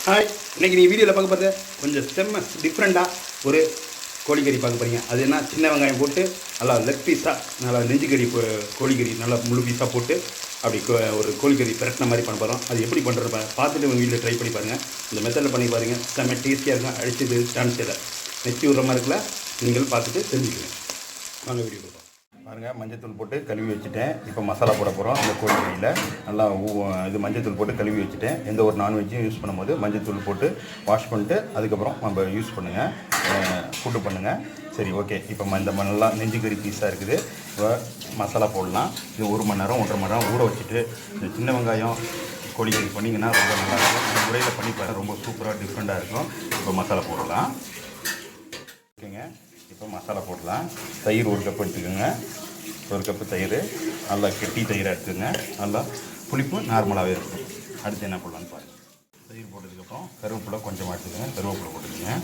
Hi இன்றைக்கி நீ வீடியோவில் பார்க்க பார்த்து கொஞ்சம் செம்ம டிஃப்ரெண்ட்டாக ஒரு கோழிக்கறி பார்க்க போறீங்க. அது என்ன? சின்ன வெங்காயம் போட்டு நல்லா லெக் பீஸாக நல்லா நெஞ்சுக்கறி கோழிக்கறி நல்லா முழு பீஸாக போட்டு அப்படி கோ- ஒரு கோழிக்கறி பிரட்டின மாதிரி பண்ண போகிறோம் அது எப்படி பண்ணுறது பார்த்துட்டு உங்கள் வீட்டில் ட்ரை பண்ணி பாருங்கள் இந்த மெத்தடில் பண்ணி பாருங்கள் செம்ம டேஸ்டியாக இருக்கும். அடிச்சது சான்ஸ் இல்லை நெத்தி விடுற மாதிரி இருக்குல்ல நீங்கள் பார்த்துட்டு தெரிஞ்சுக்கணும் வாங்க வீடியோ பாருங்கள் மஞ்சத்தூள் போட்டு கழுவி வச்சுட்டேன். இப்போ மசாலா போட போகிறோம் இந்த கோழிக்கறியில் நல்லா இது மஞ்சத்தூள் போட்டு கழுவி வச்சுட்டேன். எந்த ஒரு நான்வெஜ்ஜும் யூஸ் பண்ணும்போது மஞ்சத்தூள் போட்டு வாஷ் பண்ணிட்டு அதுக்கப்புறம் நம்ம யூஸ் பண்ணுங்கள் ஃபுட்டு பண்ணுங்கள் சரி ஓகே இப்போ ம- இந்த நல்லா நெஞ்சுக்கறி பீஸாக இருக்குது. இப்போ மசாலா போடலாம். இது ஒரு மணி நேரம் ஒன்றரை மணி நேரம் ஊற வச்சுட்டு இந்த சின்ன வெங்காயம் கோழிக்கறி பண்ணிங்கன்னா ரொம்ப நல்லாயிருக்கும் இந்த முறையில் பண்ணி பாருங்கள் ரொம்ப சூப்பராக டிஃப்ரெண்ட்டாக இருக்கும். இப்போ மசாலா போடலாம். ஓகேங்க இப்போ மசாலா போடலாம். தயிர் ஒரு கப் எடுத்துக்கோங்க. ஒரு கப்பு தயிர் நல்லா கெட்டி தயிராக எடுத்துக்கோங்க. நல்லா புளிப்பு நார்மலாகவே இருக்கும். அடுத்து என்ன போடலான்னு பாருங்கள் தயிர் போட்டதுக்கப்புறம் கருவேப்பிலை கொஞ்சமாக எடுத்துக்கோங்க. கருவேப்பிலை போட்டுக்கோங்க.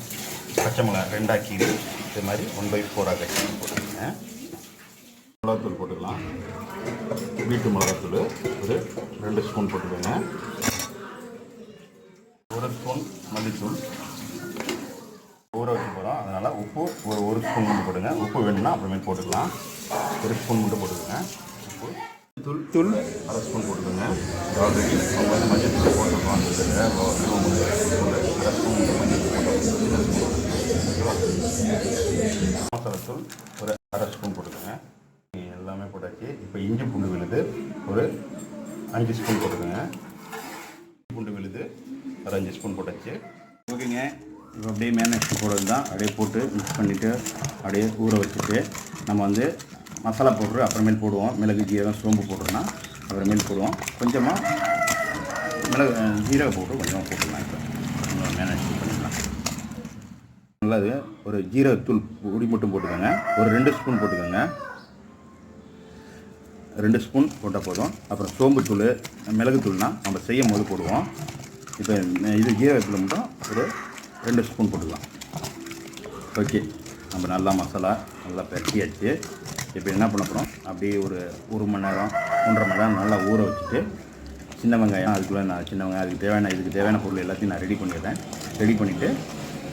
பச்சை மிளகா ரெண்டாக கீரை இது மாதிரி ஒன் பை ஃபோராக கட்டி போட்டுக்கோங்க. மிளகாத்தூள் போட்டுக்கலாம். வீட்டு மிளகாத்தூள் ஒரு ரெண்டு ஸ்பூன் போட்டுக்கோங்க. ஒரு ஸ்பூன் மல்லித்தூள் ஊற வச்சு போகிறோம் அதனால் உப்பு ஒரு ஒரு ஸ்பூன் மட்டும் போடுங்க உப்பு வேணும்னா அப்புறமேல் போட்டுக்கலாம். ஒரு ஸ்பூன் மட்டும் போட்டுக்கோங்க. உப்பு தூள் தூள். அரை ஸ்பூன் போட்டுக்கோங்க. ஆல்ரெடி அவங்க வந்து மஞ்சள் தூள் இதில் அரை ஸ்பூன் மஞ்சள் தூள் மசாலா தூள் ஒரு அரை ஸ்பூன் போட்டுக்கோங்க. எல்லாமே போட்டாச்சு. இப்போ இஞ்சி பூண்டு விழுது. ஒரு அஞ்சு ஸ்பூன் போட்டுக்கோங்க. பூண்டு விழுது. ஒரு அஞ்சு ஸ்பூன் போட்டாச்சு. ஓகேங்க. இப்போ அப்படியே மேனேஜ் போடுறது தான். அப்படியே போட்டு மிக்ஸ் பண்ணிவிட்டு அப்படியே ஊற வச்சுட்டு நம்ம வந்து மசாலா பவுட்ரு அப்புறமேல் போடுவோம். மிளகு ஜீரகம் சோம்பு போடுறோன்னா அப்புறமேல் போடுவோம். கொஞ்சமாக மிளகு ஜீரக பவுட்ரு கொஞ்சமாக போட்டுக்கலாம் இப்போ. மேனேஜ் பண்ணிக்கலாம். நல்லது. ஒரு ஜீரகத்தூள் பொடி மட்டும் போட்டுக்கோங்க. ஒரு ரெண்டு ஸ்பூன் போட்டுக்கோங்க. ரெண்டு ஸ்பூன் போட்டால் போதும். அப்புறம் சோம்புத்தூள் மிளகுத்தூள்னால் நம்ம செய்யும் போது போடுவோம். இப்போ இது ஜீரகத்தூள் மட்டும் ஒரு ரெண்டு ஸ்பூன் போட்டுக்கலாம். ஓகே. நம்ம நல்லா மசாலா நல்லா பெரட்டியாச்சு. இப்போ என்ன பண்ண போகிறோம் அப்படியே ஒரு ஒரு மணி நேரம் ஒன்றரை மணி நேரம் நல்லா ஊற வச்சுட்டு சின்ன வெங்காயம் அதுக்குள்ளே நான் சின்ன வெங்காயம் அதுக்கு தேவையான இதுக்கு தேவையான பொருள் எல்லாத்தையும் நான் ரெடி பண்ணிடுறேன். ரெடி பண்ணிவிட்டு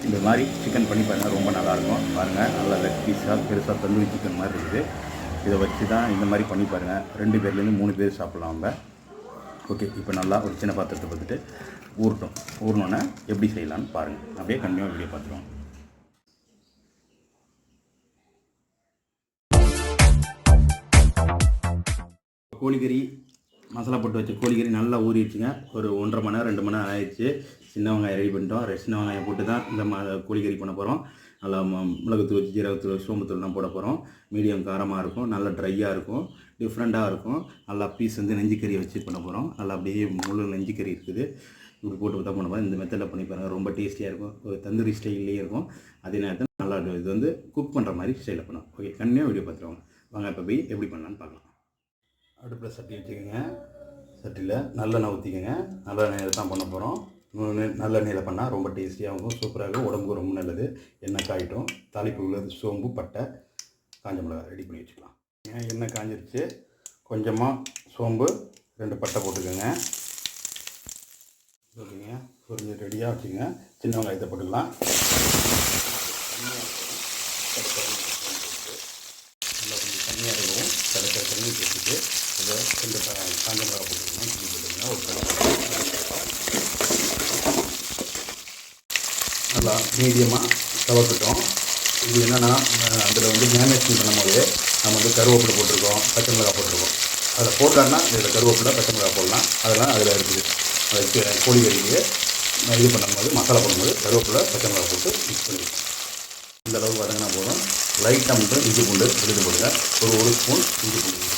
இந்த மாதிரி சிக்கன் பண்ணி பாருங்கள் ரொம்ப நல்லாயிருக்கும். பாருங்கள் நல்லா லெக் பீஸாக பெருசாக தந்தூரி சிக்கன் மாதிரி இருக்குது. இதை வச்சு தான் இந்த மாதிரி பண்ணி பாருங்கள் ரெண்டு பேர்லேருந்து மூணு பேர் சாப்பிட்லாம் நம்ம ஓகே இப்போ நல்லா ஒரு சின்ன பாத்திரத்தை பார்த்துட்டு ஊறட்டும். ஊறினோன்னே எப்படி செய்யலாம்னு பாருங்கள் அப்படியே கண்டிப்பாக வீடியோ பார்த்துருவோம். கோழிக்கறி மசாலா போட்டு வச்ச கோழிக்கறி நல்லா ஊறிடுச்சுங்க. ஒரு ஒன்றரை மணி நேரம் ரெண்டு மணி நேரம் ஆயிடுச்சு. சின்ன வெங்காயம் ரெடி பண்ணிட்டோம். சின்ன வெங்காயம் போட்டு தான் இந்த ம கோழிக்கறி பண்ண போகிறோம் நல்லா ம- மிளகுத்தூள் ஜீரகத்தூள் சோம்புத்தூள்லாம் போட போகிறோம் மீடியம் காரமாக இருக்கும். நல்லா ட்ரையாக இருக்கும். டிஃப்ரெண்ட்டாக இருக்கும். நல்லா பீஸ் வந்து நெஞ்சிக்கறி வச்சு பண்ண போகிறோம் நல்லா அப்படியே முழு நெஞ்சிக்கறி இருக்குது. இப்படி போட்டு தான் பண்ணுவோம். இந்த மெத்தடில் பண்ணி பாருங்கள் ரொம்ப டேஸ்டியாக இருக்கும். ஒரு தந்தூரி ஸ்டைல்லையே இருக்கும். அதே நேரத்தில் நல்லா இது வந்து குக் பண்ணுற மாதிரி ஸ்டைலில் பண்ணும் ஓகே கண்டினியூ வீடியோ பார்த்துருவாங்க வாங்க இப்போ போய் எப்படி பண்ணலான்னு பார்க்கலாம். அடுப்பில் சட்டி வச்சுக்கோங்க. சட்டியில் நல்லெண்ணெய் ஊற்றிக்கோங்க நல்லெண்ணெயில் தான் பண்ண போகிறோம் நல்லெண்ணெயில் பண்ணால் ரொம்ப டேஸ்டியாக இருக்கும். சூப்பராக இருக்கும். உடம்புக்கு ரொம்ப நல்லது. எண்ணெய் காயிட்டும். தாளிப்பு உள்ளது. சோம்பு பட்டை காஞ்ச மிளகாய் ரெடி பண்ணி வச்சுக்கலாம். எண்ணெய் காஞ்சிருச்சு? கொஞ்சமாக சோம்பு ரெண்டு பட்டை போட்டுக்கோங்க. ஓகேங்க கொஞ்சம் ரெடியாக வச்சுங்க. சின்ன வெங்காயத்தை போட்டுக்கலாம். நல்லா கொஞ்சம் தண்ணியாக இருக்கும் கடைசியாக தண்ணி சேர்த்துட்டு இதை கொஞ்சம் கா- காஞ்ச மிளகா போட்டுக்கணும் தண்ணி போட்டுக்கணும் ஒரு நல்லா மீடியமாக தவக்கட்டும் இது என்னென்னா அதில் வந்து மேனேஜ்மெண்ட் பண்ணும்போது நம்ம வந்து கருவேப்பிலை போட்டிருக்கோம் பச்சை மிளகாய் போட்டிருக்கோம். அதில் போட்டாருன்னா இதில் கருவேப்பிலை பச்சை மிளகா போடலாம். அதெல்லாம் அதில் இருக்குது. கோழி கறிக்கு நான் இது பண்ணும்போது மசாலா போடும்போது கருவேப்பிலை பச்சை மிளகாய் போட்டு மிக்ஸ் பண்ணிக்கலாம் இந்த அளவு பார்த்தீங்கன்னா போதும். லைட்டாக மட்டும் இஞ்சி பூண்டு விழுது போடுங்க ஒரு ஒரு ஸ்பூன் இஞ்சி பூண்டு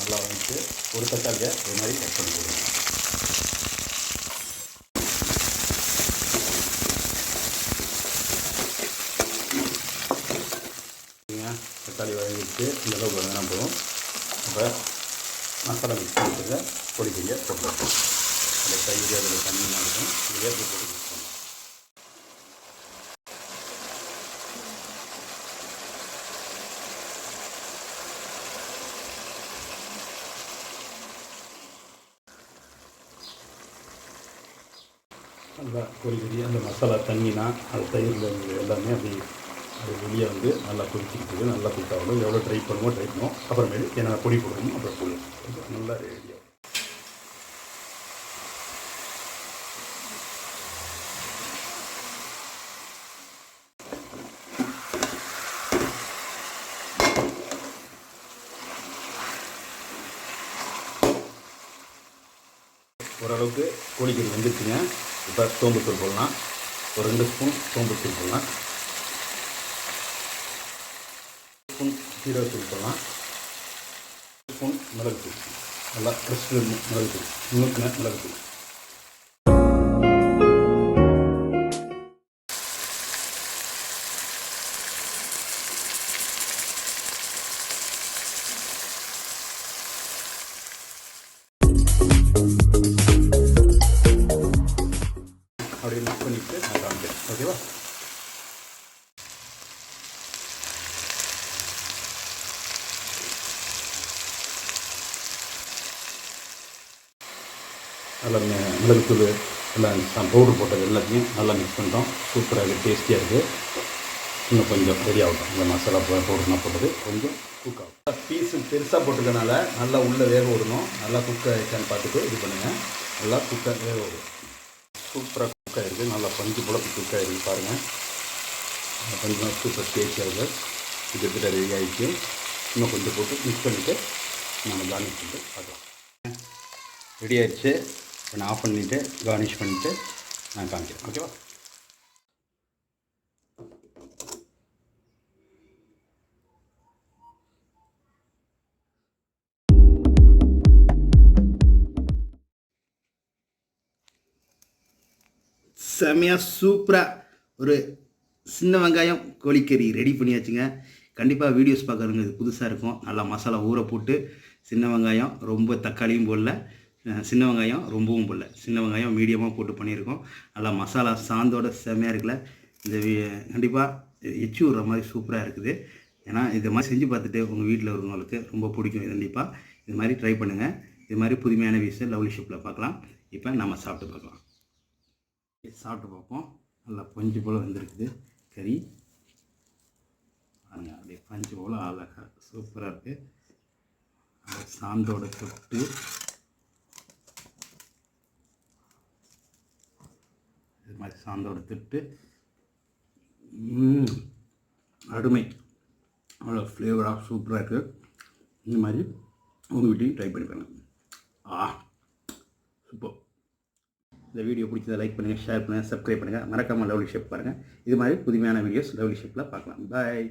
நல்லா வந்துட்டு ஒரு தக்காளியை இது மாதிரி கட் பண்ணி போடுங்க பாருங்கள் தக்காளி வதங்கிடுச்சு. இந்த அளவுக்கு வதங்கினா போதும். இப்போ மசாலா மிக்ஸ் பண்ணிட்டு பொடி பொடியாக போட்டு அந்த கையில் அதில் தண்ணியெலாம் இருக்கும். இதையே போட்டு மிக்ஸ் பண்ணலாம். நல்லா பொடி பொடி அந்த மசாலா தண்ணினா அந்த தயிரில் எல்லாமே அப்படி அது வெளியே வந்து நல்லா கொதிச்சுக்கிட்டு நல்லா குக் ஆகணும் எவ்வளோ ட்ரை பண்ணுவோம் ட்ரை பண்ணுவோம். அப்புறமேலு என்னென்ன பொடி போடணுமோ அப்புறம் போடுவோம். நல்லா ரெடியாக ஓரளவுக்கு கோழிக்கறி வந்துருச்சுங்க. இப்போ சோம்புத்தூள் போடலாம். ஒரு ரெண்டு ஸ்பூன் சோம்புத்தூள் போடலாம். ஸ்பூன் ஜீரகத்தூள் போடலாம் ஸ்பூன் மிளகுத்தூள் நல்லா ஃப்ரெஷ் மிளகுத்தூள் நுணுக்கின மிளகுத்தூள் அப்படியே மிக்ஸ் பண்ணிவிட்டு நான் காமிக்கிறேன். ஓகேவா? நல்லா மிளகுத்தூள் எல்லாம் பவுடர் போட்டது எல்லாத்தையும் நல்லா மிக்ஸ் பண்ணிட்டோம். சூப்பராக இருக்குது டேஸ்டியாக இருக்குது இன்னும் கொஞ்சம் ரெடி ஆகட்டும். இந்த மசாலா பவுடர்லாம் போட்டது கொஞ்சம் குக் ஆகும் பீஸு பெருசாக போட்டுருக்கனால நல்லா உள்ளே வேக விடணும். நல்லா குக் ஆகிடுச்சான்னு பார்த்துட்டு இது பண்ணுங்கள் நல்லா குக்காக வேக விடும் சூப்பராக குக் ஆகிருக்கு நல்லா பஞ்சு போல குக் ஆகிருக்கு பாருங்கள் கொஞ்சம் சூப்பர் டேஸ்டியாக இருக்குது இது கிட்ட ரெடி ஆகிடுச்சு இன்னும் கொஞ்சம் போட்டு மிக்ஸ் பண்ணிவிட்டு நம்ம கார்னிஷ் பண்ணிட்டு பார்க்கலாம். ரெடி ஆகிடுச்சு இப்போ நான் ஆஃப் பண்ணிவிட்டு கார்னிஷ் பண்ணிவிட்டு நான் காமிக்கிறேன். ஓகேவா செமையாக சூப்பராக ஒரு சின்ன வெங்காயம் கோழிக்கறி ரெடி பண்ணியாச்சுங்க. கண்டிப்பாக வீடியோஸ் பார்க்குறவங்க இது புதுசாக இருக்கும். நல்லா மசாலா ஊற போட்டு சின்ன வெங்காயம் ரொம்ப தக்காளியும் போடல. சின்ன வெங்காயம் ரொம்பவும் போடல. சின்ன வெங்காயம் மீடியமாக போட்டு பண்ணியிருக்கோம். நல்லா மசாலா சாந்தோட செமையாக இருக்குல்ல? இந்த கண்டிப்பாக எச்சு விடுற மாதிரி சூப்பராக இருக்குது. ஏன்னா இது மாதிரி செஞ்சு பார்த்துட்டு உங்கள் வீட்டில் இருக்கிறவங்களுக்கு ரொம்ப பிடிக்கும். கண்டிப்பாக இது மாதிரி ட்ரை பண்ணுங்கள் இது மாதிரி புதுமையான விஷயம் லவ்லி ஷிப்பில் பார்க்கலாம். இப்போ நம்ம சாப்பிட்டு பார்க்கலாம். சாப்பிட்டு பார்ப்போம். நல்லா பஞ்சு போல் வந்துருக்குது. கறி. பாருங்க அப்படியே பஞ்சு போல் அழகாக சூப்பராக இருக்குது அந்த சாந்தோட தொட்டு இது மாதிரி சாந்தோட தொட்டு. அருமை. அவ்வளோ ஃப்ளேவராக சூப்பராக இருக்குது இந்த மாதிரி உங்கள் வீட்டையும் ட்ரை பண்ணி பாருங்கள் ஆ சூப்பர் இந்த வீடியோ பிடிச்சதை லைக் பண்ணுங்கள் ஷேர் பண்ணுங்கள் சப்ஸ்கிரைப் பண்ணுங்கள் மறக்காமல் லவ்லி ஷேப் பாருங்கள் இது மாதிரி புதுமையான வீடியோஸ் லவ்லி ஷேப்பில் பார்க்கலாம். பாய்